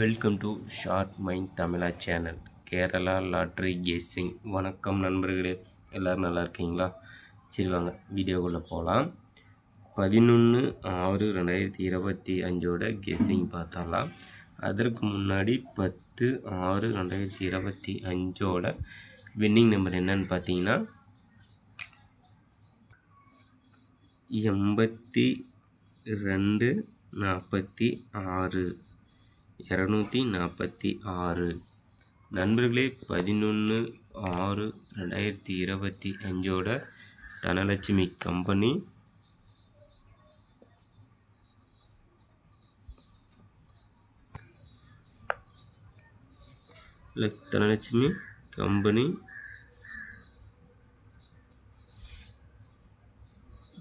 Welcome to short mind Tamizha channel Kerala lottery guessing வணக்கம் நண்பர்களே. எல்லோரும் நல்லா இருக்கீங்களா? சரி வாங்க வீடியோக்குள்ளே போகலாம் பதினொன்று ஆறு ரெண்டாயிரத்தி இருபத்தி அஞ்சோட கெஸ்ஸிங் பார்த்தாலாம் அதற்கு முன்னாடி பத்து ஆறு ரெண்டாயிரத்தி இருபத்தி அஞ்சோட வின்னிங் நம்பர் என்னன்னு பார்த்தீங்கன்னா எண்பத்தி ரெண்டு நாற்பத்தி ஆறு. இரநூத்தி நாற்பத்தி ஆறு. நண்பர்களே பதினொன்று ஆறு ரெண்டாயிரத்தி இருபத்தி அஞ்சோட Dhanalakshmi company. Dhanalakshmi company.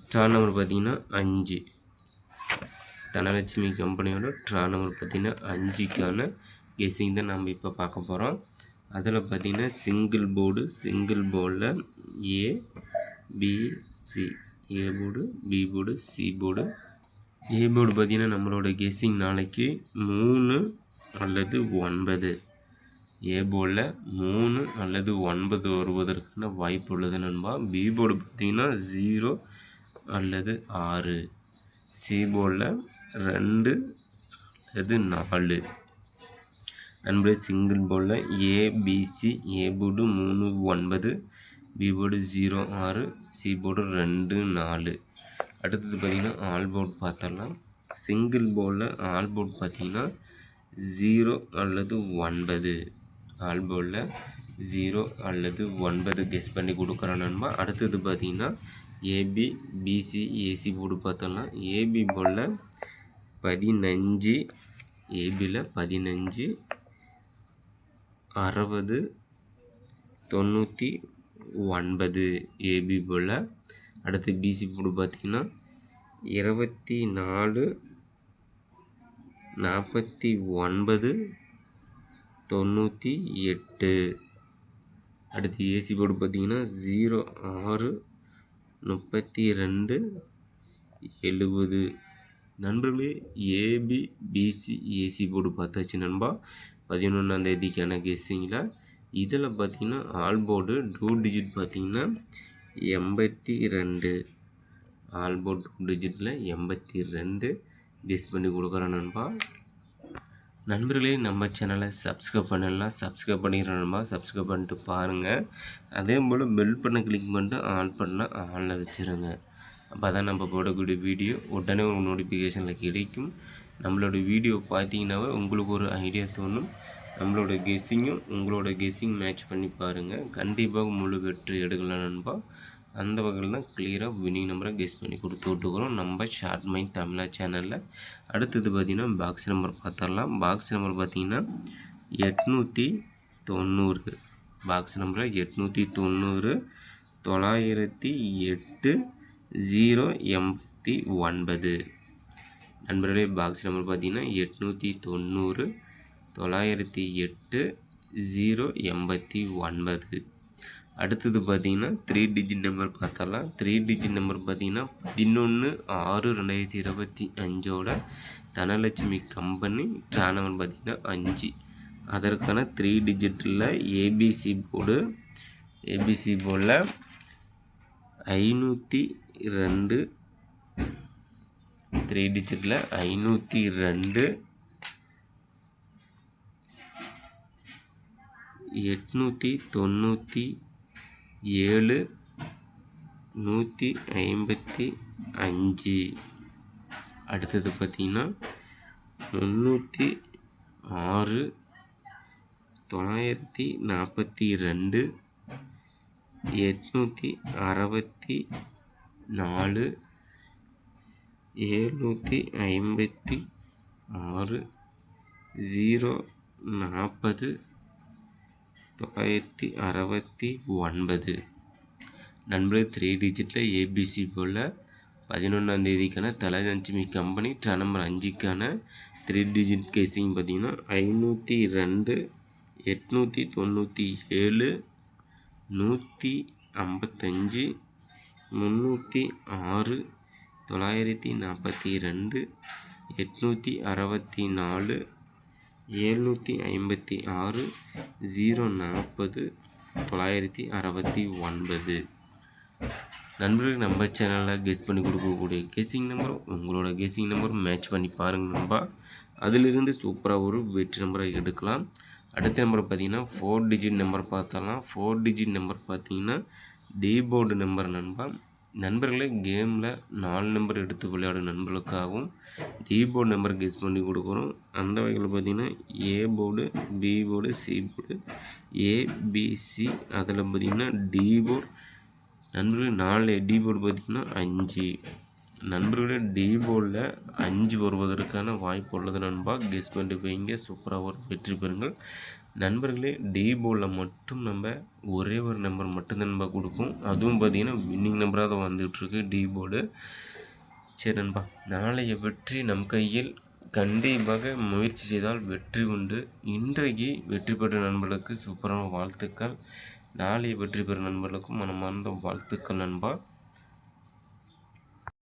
Star number பார்த்தீங்கன்னா அஞ்சு. தனலட்சுமி கம்பெனியோட ட்ரா நம்பர் பார்த்திங்கன்னா அஞ்சுக்கான கெஸிங் தான் நம்ம இப்போ பார்க்க போகிறோம். அதில் பார்த்திங்கன்னா சிங்கிள் போர்டு சிங்கிள் போர்டில் A B C A board B board C board. A board பார்த்திங்கன்னா நம்மளோட கெஸிங் நாளைக்கு மூணு அல்லது ஒன்பது. ஏ போர்டில் மூணு அல்லது ஒன்பது வருவதற்கான வாய்ப்பு உள்ளது நண்பா. பி போர்டு பார்த்திங்கன்னா ஜீரோ அல்லது ஆறு. சி போர்டில் ரெண்டு அல்லது நாலு? நண்பர்களே சிங்கிள் போலில் ஏபிசி ஏ போர்டு மூணு ஒன்பது பி போர்டு ஜீரோ ஆறு சி போர்டு ரெண்டு நாலு. அடுத்தது பார்த்திங்கன்னா ஆல் போர்டு பார்த்தரலாம் சிங்கிள் போலில் ஆல் போர்டு பார்த்திங்கன்னா ஜீரோ அல்லது ஒன்பது. ஆல் போர்டில் ஜீரோ அல்லது ஒன்பது கெஸ் பண்ணி கொடுக்குறோம் நண்பா. அடுத்தது பார்த்திங்கன்னா ஏபி பிசி ஏசி போர்டு பார்த்தோம்னா ஏபி போர்டில் பதினஞ்சு ஏபியில் பதினஞ்சு அறுபது தொண்ணூற்றி ஒன்பது ஏபி போல். அடுத்து பிசி போர்டு பார்த்திங்கன்னா இருபத்தி நாலு நாற்பத்தி ஒன்பது தொண்ணூற்றி எட்டு. அடுத்து ஏசி போர்டு பார்த்திங்கன்னா ஜீரோ ஆறு முப்பத்தி ரெண்டு எழுபது. நண்பர்களே ஏபி பிசி ஏசி போர்டு பார்த்தாச்சு நண்பா. பதினொன்றாந்தேதிக்கான கெஸ்ஸிங்கில் இதில் பார்த்திங்கன்னா ஆல் போர்டு டூ டிஜிட் பார்த்திங்கன்னா எண்பத்தி ரெண்டு. ஆல் போர்டு டூ டிஜிட்டில் எண்பத்தி ரெண்டு கெஸ் பண்ணி கொடுக்குறேன் நண்பா. நண்பர்களே நம்ம சேனலை சப்ஸ்கிரைப் பண்ணலாம். சப்ஸ்கிரைப் பண்ணிடுறோம் நண்பா. சப்ஸ்கிரைப் பண்ணிட்டு பாருங்கள் அதே போல் பெல் பண்ண கிளிக் பண்ணிட்டு ஆன் பண்ணால் ஆனில் வச்சுருங்க. அப்போ தான் நம்ம போடக்கூடிய வீடியோ உடனே ஒரு நோட்டிஃபிகேஷனில் கிடைக்கும். நம்மளோட வீடியோ பார்த்தீங்கன்னாவே உங்களுக்கு ஒரு ஐடியா தோணும். நம்மளோட கெஸ்ஸிங்கும் உங்களோட கெஸ்ஸிங் மேட்ச் பண்ணி பாருங்கள் கண்டிப்பாக முழு வெற்றி எடுக்கலாம் நண்பா. அந்த வகையில் தான் கிளியராக வினிங் நம்பரை கெஸ் பண்ணி கொடுத்து விட்டுக்கிறோம் நம்ம ஷார்ட் மைண்ட் தமிழா சேனலில் அடுத்தது பார்த்திங்கன்னா பாக்ஸ் நம்பர் பார்த்துடலாம். பாக்ஸ் நம்பர் பார்த்திங்கன்னா எட்நூற்றி தொண்ணூறு. பாக்ஸ் நம்பரில் எட்நூற்றி தொண்ணூறு தொள்ளாயிரத்தி எட்டு ஜீரோ எண்பத்தி ஒன்பது. நண்பர்களே பாக்ஸ் நம்பர் பார்த்தீங்கன்னா எட்நூற்றி தொண்ணூறு தொள்ளாயிரத்தி எட்டு ஜீரோ எண்பத்தி ஒன்பது. அடுத்தது பார்த்தீங்கன்னா த்ரீ டிஜிட் நம்பர் பார்த்தாலாம். த்ரீ டிஜிட் நம்பர் பார்த்தீங்கன்னா பதினொன்று ஆறு ரெண்டாயிரத்தி இருபத்தி அஞ்சோட தனலட்சுமி கம்பெனி ட்ரா நம்பர் பார்த்திங்கன்னா அஞ்சு. அதற்கான த்ரீ டிஜிட்டில் ஏபிசி போர்டு ஏபிசி போர்டில் ஐநூற்றி ரெண்டு த்ரீ டிஜிட்டில் ஐநூற்றி ரெண்டு எட்நூற்றி தொண்ணூற்றி ஏழு. நூற்றி ஐம்பத்தி அஞ்சு. அடுத்தது பார்த்திங்கன்னா முந்நூற்றி ஆறு. தொள்ளாயிரத்தி நாற்பத்தி ரெண்டு எட்நூற்றி அறுபத்தி நாலு ஏழ்நூற்றி ஐம்பத்தி ஆறு ஜீரோ நாற்பது தொள்ளாயிரத்தி அறுபத்தி ஒன்பது. நண்பர் த்ரீ டிஜிட்டில் ஏபிசி போல் பதினொன்றாந்தேதிக்கான தலைலட்சுமி கம்பெனி ட்ரா நம்பர் அஞ்சுக்கான த்ரீ டிஜிட் கேசிங் பார்த்திங்கன்னா ஐநூற்றி ரெண்டு எட்நூற்றி தொண்ணூற்றி ஏழு நூற்றி ஐம்பத்தஞ்சு முந்நூற்றி ஆறு தொள்ளாயிரத்தி நாற்பத்தி ரெண்டு எட்நூற்றி அறுபத்தி நாலு ஏழ்நூற்றி ஐம்பத்தி ஆறு ஜீரோ நாற்பது தொள்ளாயிரத்தி அறுபத்தி ஒன்பது. நண்பர்களுக்கு நம்ம சேனலில் கெஸ் பண்ணி கொடுக்கக்கூடிய கெஸ்ஸிங் நம்பர் உங்களோட கெஸ்ஸிங் நம்பர் மேட்ச் பண்ணி பாருங்கள் நண்பா. அதிலிருந்து சூப்பராக ஒரு வெற்றி நம்பரை எடுக்கலாம். அடுத்த நம்பர் பார்த்தீங்கன்னா ஃபோர் டிஜிட் நம்பர் பார்த்தலாம் ஃபோர் டிஜிட் நம்பர் பார்த்தீங்கன்னா டி போர்டு நம்பர் நண்பா நண்பர்களே கேமில் நாலு நம்பர் எடுத்து விளையாடும் நண்பர்களுக்காகவும் டி போர்டு நம்பர் கெஸ் பண்ணி கொடுக்குறோம் அந்த வகையில் பார்த்தீங்கன்னா A board B board C board ABC அதில் பார்த்தீங்கன்னா டி போர்டு நாலு டி போர்டு பார்த்தீங்கன்னா அஞ்சு. நண்பர்களே டி போலில் அஞ்சு வருவதற்கான வாய்ப்பு உள்ளது நண்பா. கெஸ் பண்ணிட்டு போய்ங்க. சூப்பராக ஒரு வெற்றி பெறுங்கள். நண்பர்களே டி போலில் மட்டும் நம்ம ஒரே ஒரு நம்பர் மட்டும்தான் நண்பா கொடுப்போம். அதுவும் பார்த்தீங்கன்னா வின்னிங் நம்பராக தான் வந்துகிட்ருக்கு டி போர்டு சரி நண்பா நாளைய வெற்றி நம் கையில் கண்டிப்பாக முயற்சி செய்தால் வெற்றி உண்டு. இன்றைக்கு வெற்றி பெற்ற நண்பர்களுக்கு சூப்பரான வாழ்த்துக்கள். நாளைய வெற்றி பெறும் நண்பர்களுக்கும் மனமார்ந்த வாழ்த்துக்கள் நண்பா.